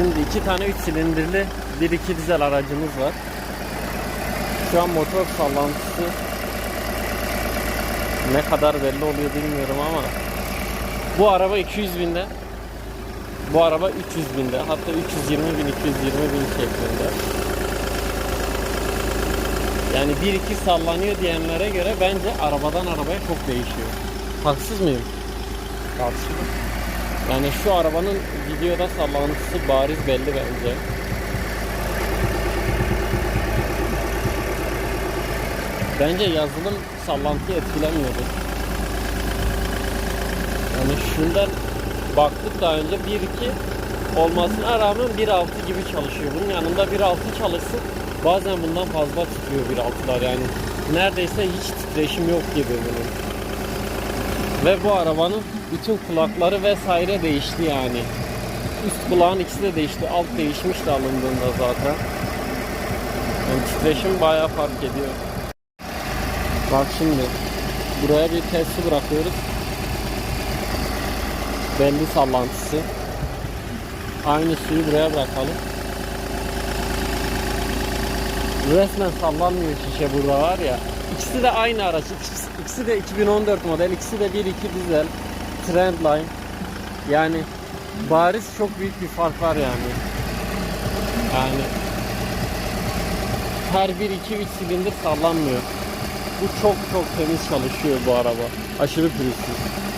Şimdi iki tane 3 silindirli 1-2 dizel aracımız var. Şu an motor sallantısı ne kadar belli oluyor bilmiyorum ama bu araba 200 binde bu araba 300 binde hatta 320 bin 220 bin şeklinde yani 1-2 sallanıyor diyenlere göre bence arabadan arabaya çok değişiyor haksız mıyım? Tartışılır. Yani şu arabanın videoda sallantısı bariz belli bence. Bence yazılım sallantıyı etkilemiyordu. Yani şundan baktık daha önce 1.2 olmasına rağmen 1.6 gibi çalışıyor. Bunun yanında 1.6 çalışsın bazen bundan fazla titriyor 1.6'lar yani. Neredeyse hiç titreşim yok gibi bunun. Ve bu arabanın bütün kulakları vesaire değişti yani. Üst kulağın ikisi de değişti. Alt değişmişti alındığında zaten. Yani titreşim bayağı fark ediyor. Bak şimdi buraya bir testi bırakıyoruz. Belli sallantısı. Aynı suyu buraya bırakalım. Resmen sallanmıyor şişe burada var ya. İkisi de aynı araç. İkisi, ikisi de 2014 model. ikisi de 1.2 dizel. Trendline. Yani bariz çok büyük bir fark var yani. Yani her 1 2 3 silindir sallanmıyor. Bu çok çok temiz çalışıyor bu araba. Aşırı pürüzsüz.